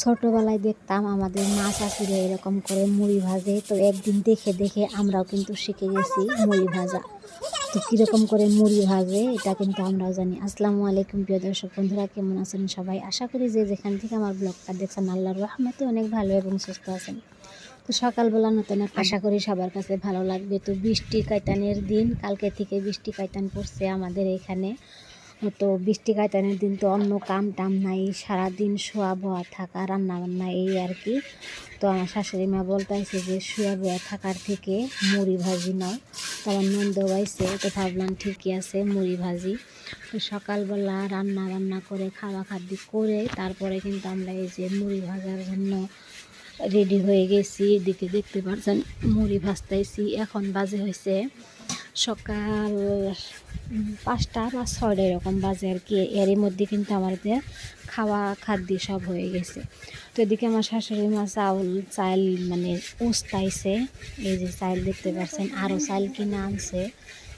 ছোটবেলায় দেখতাম আমাদের মা চাষিরা এরকম করে মুড়ি ভাজে। তো একদিন দেখে দেখে আমরাও কিন্তু শিখে গেছি মুড়ি ভাজা। তো কীরকম করে মুড়ি ভাজে, এটা কিন্তু আমরাও জানি। আসসালামু আলাইকুম, প্রিয় দর্শক বন্ধুরা, কেমন আছেন সবাই? আশা করি যে যেখান থেকে আমার ব্লগটা দেখছেন, আল্লাহর রহমতে অনেক ভালো এবং সুস্থ আছেন। তো সকালবেলা নতুন আশা করি সবার কাছে ভালো লাগবে। তো বৃষ্টি কাইতানের দিন, কালকে থেকে বৃষ্টি কাইতান পড়ছে আমাদের এখানে। তো বৃষ্টি কায়তানের দিন তো অন্য কাম টাম নাই, সারাদিন শোয়া বোয়া থাকা, রান্না বান্না এই আর কি। তো আমার শাশুড়ি মা বলতেছে যে, শোয়া বোয়া থাকার থেকে মুড়ি ভাজি নাও। তো আমার নন্দ গাইছে তো ভাবলাম ঠিকই আছে, মুড়ি ভাজি। তো সকালবেলা রান্না বান্না করে, খাওয়া খাদ্য করে, তারপরে কিন্তু আমরা এই যে মুড়ি ভাজার জন্য রেডি হয়ে গেছি। এদিকে দেখতে পারছেন, মুড়ি ভাজতেছি এখন বাজে হয়েছে সকাল পাঁচটা বা ছয়টা এরকম বাজে আর কি। এরই মধ্যে কিন্তু আমাদের খাওয়া খাদ্য সব হয়ে গেছে। তো এদিকে আমার শাশুড়ি মা চাউল চাল মানে উস্তাইছে এই যে চাল দেখতে পাচ্ছেন আরও চাল কিনে আনছে।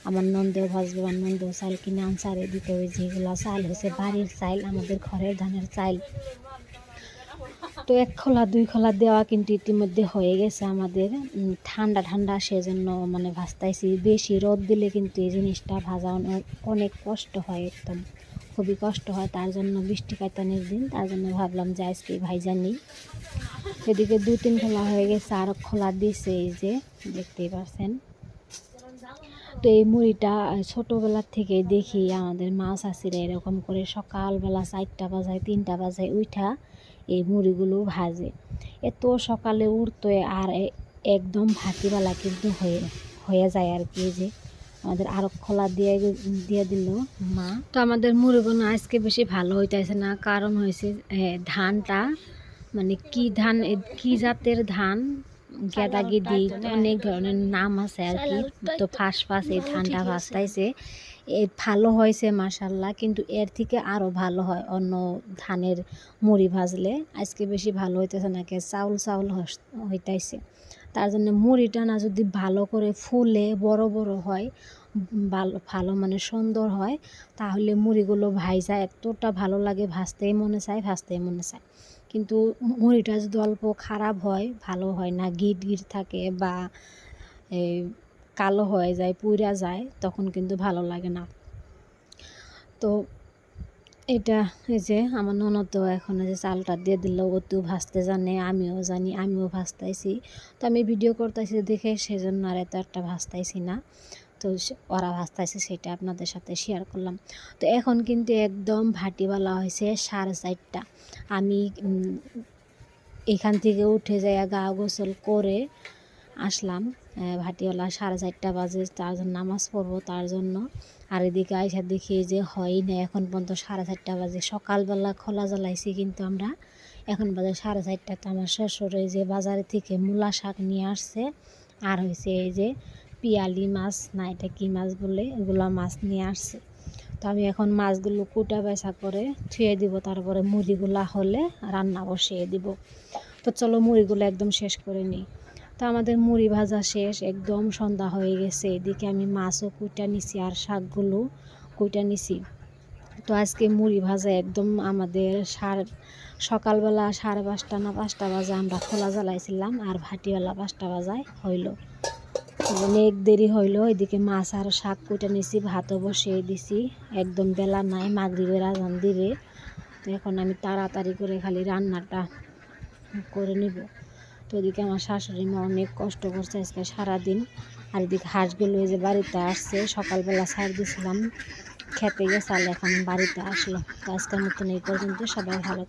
আমার নন্দেও ভাজবে আমার নন্দেও চাল কিনে আনছে। আর এদিকে ওই যেগুলো চাল হয়েছে বাড়ির চাইল, আমাদের ঘরের ধানের চাল তো এক খোলা, দুই খোলা দেওয়া কিন্তু ইতিমধ্যে হয়ে গেছে আমাদের। ঠান্ডা ঠান্ডা সেজন্য মানে ভাজতাইছি বেশি রোদ দিলে কিন্তু এই জিনিসটা ভাজা অনেক- কষ্ট হয়, একদম খুবই কষ্ট হয়। তার জন্য বৃষ্টি কায়তানের দিন, তার জন্য ভাবলাম যে আজকে ভাইজা নিই। এদিকে দু তিন খোলা হয়ে গেছে, আর খোলা দিছে এই যে, দেখতেই পাচ্ছেন তো এই মুড়িটা ছোটোবেলার থেকে দেখি, আমাদের মা চাষিরা এরকম করে সকালবেলা চারটা বাজায়, তিনটা বাজায় উঠা এই মুড়িগুলো ভাজে। এত সকালে উঠতো আর একদম ভাতিবেলা কিন্তু হয়ে হয়ে যায় আর কি যে। আমাদের আরও খোলা দিয়ে দিয়ে দিল মা। তো আমাদের মুড়িগুলো আজকে বেশি ভালো হইতেছে না, কারণ হয়েছে ধানটা মানে কি ধান কি জাতের ধান? গেদা গেদি অনেক ধরনের নাম আছে আর কি। তো ফাঁস ফাঁস এই ভাজতাইছে। এ ভালো হয়েছে মাসাল্লাহ কিন্তু এর থেকে আরও ভালো হয় অন্য ধানের মুড়ি ভাজলে। আজকে বেশি ভালো হইতেছে না কে চাউল চাউল হইতাইছে। তার জন্য মুড়িটা না যদি ভালো করে ফুলে বড় বড় হয় ভালো ভালো মানে সুন্দর হয় তাহলে মুড়িগুলো ভাইজা এতটা ভালো লাগে ভাজতেই মনে চায় ভাজতেই মনে চায়। কিন্তু মুড়িটা যদি অল্প খারাপ হয়, ভালো হয় না, গিট গিট থাকে বা এই কালো হয়ে যায় পুইরা যায়, তখন কিন্তু ভালো লাগে না। তো এটা এই যে আমার ননদ তো এখন যে চালটা দিয়ে দিল, ও তো ভাজতে জানে, আমিও জানি, আমিও ভাজতাইছি তো আমি ভিডিও করতেছি দেখে সেজন্য আর এত একটা ভাজতাইছি না। তো ওরা ভাজতাইছে সেটা আপনাদের সাথে শেয়ার করলাম। তো এখন কিন্তু একদম ভাটিওয়ালা হয়েছে সাড়ে চারটা। আমি এখান থেকে উঠে যাই গা গোসল করে আসলাম ভাটিওয়ালা সাড়ে চারটা বাজে, তার জন্য নামাজ পড়ব তার জন্য। আর এদিকে আইসা দেখি যে হয় না এখন পর্যন্ত সাড়ে চারটা বাজে। সকালবেলা খোলা জ্বালাইছি কিন্তু আমরা, এখন বাজে সাড়ে চারটা। তো আমার শ্বশুর এই যে বাজারে থেকে মূলা শাক নিয়ে আসছে, আর হয়েছে এই যে পিয়ালি মাছ, না এটা কী মাছ বলে, এগুলো মাছ নিয়ে আসছে। তো আমি এখন মাছগুলো কুটা বেচা করে থুয়ে দিব, তারপরে মুড়িগুলা হলে রান্না বসিয়ে দিব। তো চলো মুড়িগুলো একদম শেষ করে নিই। তো আমাদের মুড়ি ভাজা শেষ, একদম সন্ধ্যা হয়ে গেছে, এদিকে আমি মাছও কুইটা নিছি আর শাকগুলো কুইটা নিছি। তো আজকে মুড়ি ভাজা একদম আমাদের সার, সকালবেলা সাড়ে পাঁচটা না পাঁচটা বাজে আমরা খোলা জ্বালাইছিলাম আর ভাটিওয়ালা পাঁচটা বাজায় হইল। অনেক দেরি হইল, এদিকে মাছ আর শাক কুটে নিছি, ভাতও বসিয়ে দিছি। একদম বেলা নাই, মাগরিবের আজান দিবে। তো এখন আমি তাড়াতাড়ি করে খালি রান্নাটা করে নিব। তো এদিকে আমার শাশুড়ি মা অনেক কষ্ট করছে আজকে সারাদিন। আর এদিকে হাঁসগুলো যে বাড়িতে আসছে, সকালবেলা ছাড় দিয়েছিলাম খেতে গেছে, আর এখন বাড়িতে আসলো। তো আজকের মতন এই পর্যন্ত, সবাই ভালো